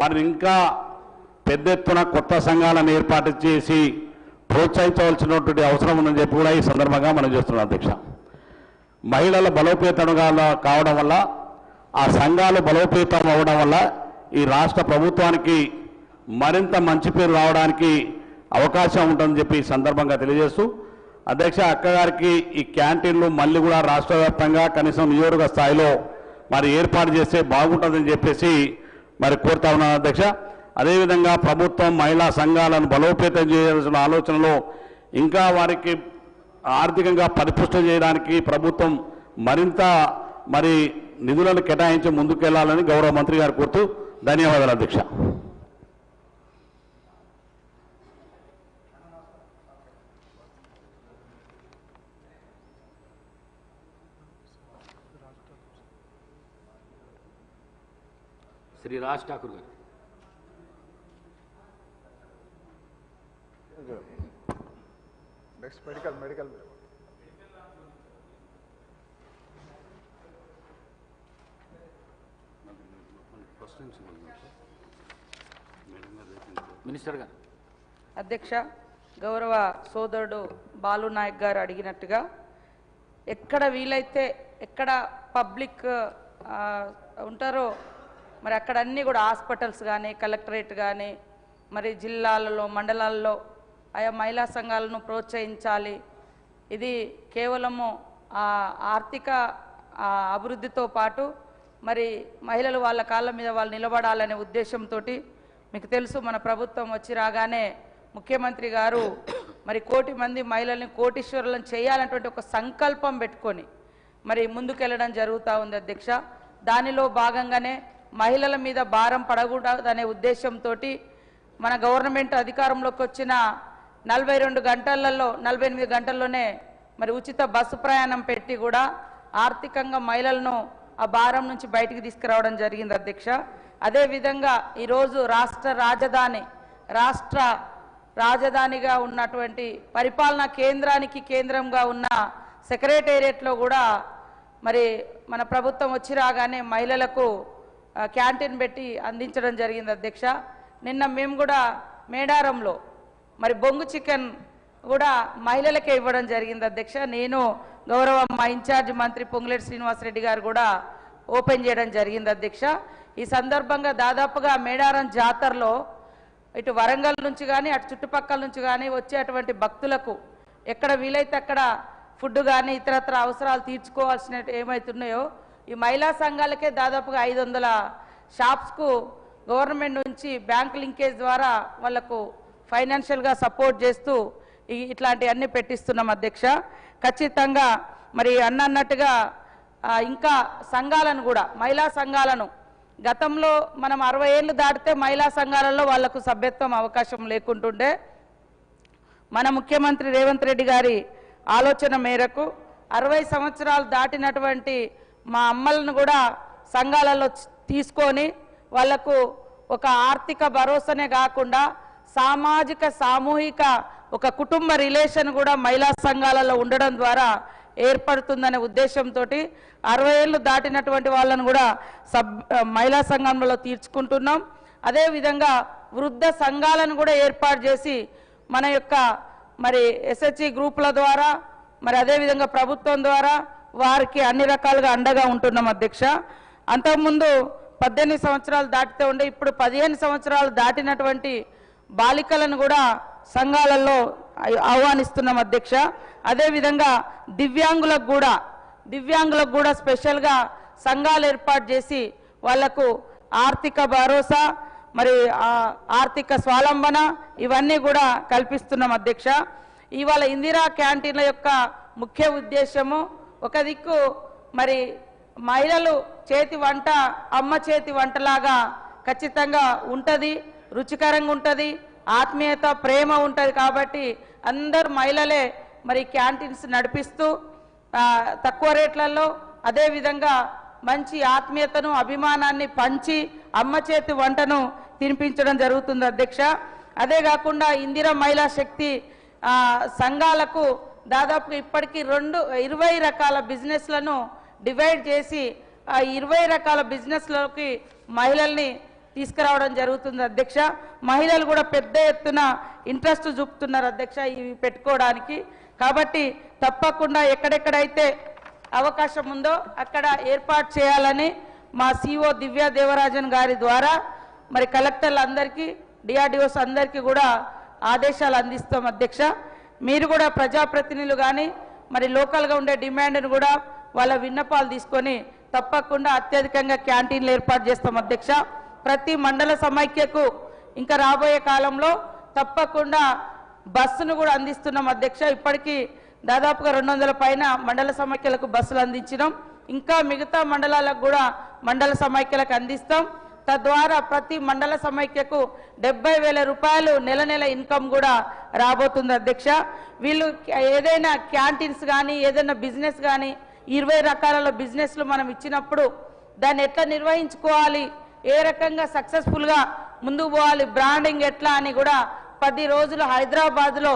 మనం ఇంకా పెద్ద ఎత్తున కొత్త సంఘాలను ఏర్పాటు చేసి ప్రోత్సహించవలసినటువంటి అవసరం ఉందని చెప్పి కూడా ఈ సందర్భంగా మనం చేస్తున్నాం అధ్యక్ష. మహిళల బలోపేతంగా కావడం వల్ల ఆ సంఘాలు బలోపేతం అవ్వడం వల్ల ఈ రాష్ట్ర ప్రభుత్వానికి మరింత మంచి పేరు రావడానికి అవకాశం ఉంటుందని చెప్పి ఈ సందర్భంగా తెలియజేస్తూ అధ్యక్ష అక్కగారికి ఈ క్యాంటీన్లు మళ్ళీ కూడా రాష్ట్ర వ్యాప్తంగా కనీసం నియోజక స్థాయిలో మరి ఏర్పాటు చేస్తే బాగుంటుందని చెప్పేసి మరి కోరుతా ఉన్నాను అధ్యక్ష. అదేవిధంగా ప్రభుత్వం మహిళా సంఘాలను బలోపేతం చేయాల్సిన ఆలోచనలో ఇంకా వారికి ఆర్థికంగా పరిపుష్టం చేయడానికి ప్రభుత్వం మరింత మరి నిధులను కేటాయించి ముందుకెళ్ళాలని గౌరవ మంత్రి గారు కోరుతూ ధన్యవాదాలు అధ్యక్ష. శ్రీ రాజ్ ఠాకూర్ గారు. నెక్స్ట్ మెడికల్ మెడికల్ మినిస్టర్ గారు. అధ్యక్ష గౌరవ సోదరుడు బాలు నాయక్ గారు అడిగినట్టుగా ఎక్కడ వీలైతే ఎక్కడ పబ్లిక్ ఉంటారో మరి అక్కడ అన్నీ కూడా హాస్పిటల్స్ కానీ కలెక్టరేట్ కానీ మరి జిల్లాలలో మండలాల్లో ఆయా మహిళా సంఘాలను ప్రోత్సహించాలి. ఇది కేవలము ఆర్థిక అభివృద్ధితో పాటు మరి మహిళలు వాళ్ళ కాళ్ళ మీద వాళ్ళు నిలబడాలనే ఉద్దేశంతో మీకు తెలుసు మన ప్రభుత్వం వచ్చి రాగానే ముఖ్యమంత్రి గారు మరి కోటి మంది మహిళల్ని కోటీశ్వరులను చేయాలన్నటువంటి ఒక సంకల్పం పెట్టుకొని మరి ముందుకెళ్ళడం జరుగుతూ ఉంది అధ్యక్ష. దానిలో భాగంగానే మహిళల మీద భారం పడకూడదనే ఉద్దేశంతో మన గవర్నమెంట్ అధికారంలోకి వచ్చిన నలభై రెండు గంటలలో నలభై ఎనిమిది గంటల్లోనే మరి ఉచిత బస్సు ప్రయాణం పెట్టి కూడా ఆర్థికంగా మహిళలను ఆ భారం నుంచి బయటికి తీసుకురావడం జరిగింది అధ్యక్ష. అదేవిధంగా ఈరోజు రాష్ట్ర రాజధాని రాష్ట్ర రాజధానిగా ఉన్నటువంటి పరిపాలనా కేంద్రానికి కేంద్రంగా ఉన్న సెక్రటేరియట్లో కూడా మరి మన ప్రభుత్వం వచ్చి రాగానే మహిళలకు క్యాంటీన్ పెట్టి అందించడం జరిగింది అధ్యక్ష. నిన్న మేము కూడా మేడారంలో మరి బొంగు చికెన్ కూడా మహిళలకే ఇవ్వడం జరిగింది అధ్యక్ష. నేను గౌరవ మా ఇన్ఛార్జ్ మంత్రి పొంగులేటి శ్రీనివాసరెడ్డి గారు కూడా ఓపెన్ చేయడం జరిగింది అధ్యక్ష. ఈ సందర్భంగా దాదాపుగా మేడారం జాతరలో ఇటు వరంగల్ నుంచి కానీ అటు చుట్టుపక్కల నుంచి కానీ వచ్చేటువంటి భక్తులకు ఎక్కడ వీలైతే అక్కడ ఫుడ్ కానీ ఇతరత్ర అవసరాలు తీర్చుకోవాల్సిన ఏమవుతున్నాయో ఈ మహిళా సంఘాలకే దాదాపుగా ఐదు వందల షాప్స్కు గవర్నమెంట్ నుంచి బ్యాంక్ లింకేజ్ ద్వారా వాళ్ళకు ఫైనాన్షియల్గా సపోర్ట్ చేస్తూ ఇట్లాంటివన్నీ పెట్టిస్తున్నాం అధ్యక్ష. ఖచ్చితంగా మరి అన్న అన్నట్టుగా ఇంకా సంఘాలను కూడా మహిళా సంఘాలను. గతంలో మనం అరవై ఏళ్ళు దాటితే మహిళా సంఘాలలో వాళ్ళకు సభ్యత్వం అవకాశం లేకుంటుండే. మన ముఖ్యమంత్రి రేవంత్ రెడ్డి గారి ఆలోచన మేరకు అరవై సంవత్సరాలు దాటినటువంటి మా అమ్మలను కూడా సంఘాలలో తీసుకొని వాళ్ళకు ఒక ఆర్థిక భరోసానే కాకుండా సామాజిక సామూహిక ఒక కుటుంబ రిలేషన్ కూడా మహిళా సంఘాలలో ఉండడం ద్వారా ఏర్పడుతుందనే ఉద్దేశంతో అరవై ఏళ్ళు దాటినటువంటి వాళ్ళను కూడా సబ్ మహిళా సంఘంలో తీర్చుకుంటున్నాం. అదేవిధంగా వృద్ధ సంఘాలను కూడా ఏర్పాటు చేసి మన యొక్క మరి ఎస్హెచ్ఈ గ్రూపుల ద్వారా మరి అదేవిధంగా ప్రభుత్వం ద్వారా వారికి అన్ని రకాలుగా అండగా ఉంటున్నాం అధ్యక్ష. అంతకుముందు పద్దెనిమిది సంవత్సరాలు దాటితే ఉండే ఇప్పుడు పదిహేను సంవత్సరాలు దాటినటువంటి బాలికలను కూడా సంఘాలలో ఆహ్వానిస్తున్నాం అధ్యక్ష. అదేవిధంగా దివ్యాంగులకు కూడా దివ్యాంగులకు కూడా స్పెషల్గా సంఘాలు ఏర్పాటు చేసి వాళ్ళకు ఆర్థిక భరోసా మరి ఆర్థిక స్వాలంబన ఇవన్నీ కూడా కల్పిస్తున్నాం అధ్యక్ష. ఇవాళ ఇందిరా క్యాంటీన్ల యొక్క ముఖ్య ఉద్దేశము ఒక దిక్కు మరి మహిళలు చేతి వంట అమ్మ చేతి వంటలాగా ఖచ్చితంగా ఉంటుంది రుచికరంగా ఉంటుంది ఆత్మీయత ప్రేమ ఉంటుంది కాబట్టి అందరు మహిళలే మరి క్యాంటీన్స్ నడిపిస్తూ తక్కువ రేట్లలో అదేవిధంగా మంచి ఆత్మీయతను అభిమానాన్ని పంచి అమ్మ చేతి వంటను తినిపించడం జరుగుతుంది అధ్యక్ష. అదే కాకుండా ఇందిరా మహిళా శక్తి సంఘాలకు దాదాపు ఇప్పటికీ రెండు ఇరవై రకాల బిజినెస్లను డివైడ్ చేసి ఆ ఇరవై రకాల బిజినెస్లోకి మహిళల్ని తీసుకురావడం జరుగుతుంది అధ్యక్ష. మహిళలు కూడా పెద్ద ఎత్తున ఇంట్రెస్ట్ చూపుతున్నారు అధ్యక్ష ఇవి పెట్టుకోవడానికి. కాబట్టి తప్పకుండా ఎక్కడెక్కడైతే అవకాశం ఉందో అక్కడ ఏర్పాటు చేయాలని మా సిఓ దివ్య దేవరాజన్ గారి ద్వారా మరి కలెక్టర్లందరికీ డిఆర్డిఓస్ అందరికీ కూడా ఆదేశాలు అందిస్తాం అధ్యక్ష. మీరు కూడా ప్రజాప్రతినిధులు కానీ మరి లోకల్గా ఉండే డిమాండ్ను కూడా వాళ్ళ విన్నపాలు తీసుకొని తప్పకుండా అత్యధికంగా క్యాంటీన్లు ఏర్పాటు చేస్తాం అధ్యక్ష. ప్రతి మండల సమైక్యకు ఇంకా రాబోయే కాలంలో తప్పకుండా బస్సును కూడా అందిస్తున్నాం అధ్యక్ష. ఇప్పటికీ దాదాపుగా రెండు వందల పైన మండల సమైక్యలకు బస్సులు అందించినాం. ఇంకా మిగతా మండలాలకు కూడా మండల సమైక్యలకు అందిస్తాం. తద్వారా ప్రతి మండల సమైక్యకు డెబ్బై వేల రూపాయలు నెల నెల ఇన్కమ్ కూడా రాబోతుంది అధ్యక్ష. వీళ్ళు ఏదైనా క్యాంటీన్స్ కానీ ఏదైనా బిజినెస్ కానీ ఇరవై రకాల బిజినెస్లు మనం ఇచ్చినప్పుడు దాన్ని ఎట్లా నిర్వహించుకోవాలి? ఏ రకంగా సక్సెస్ఫుల్గా ముందుకు పోవాలి? బ్రాండింగ్ ఎట్లా అని కూడా పది రోజులు హైదరాబాద్లో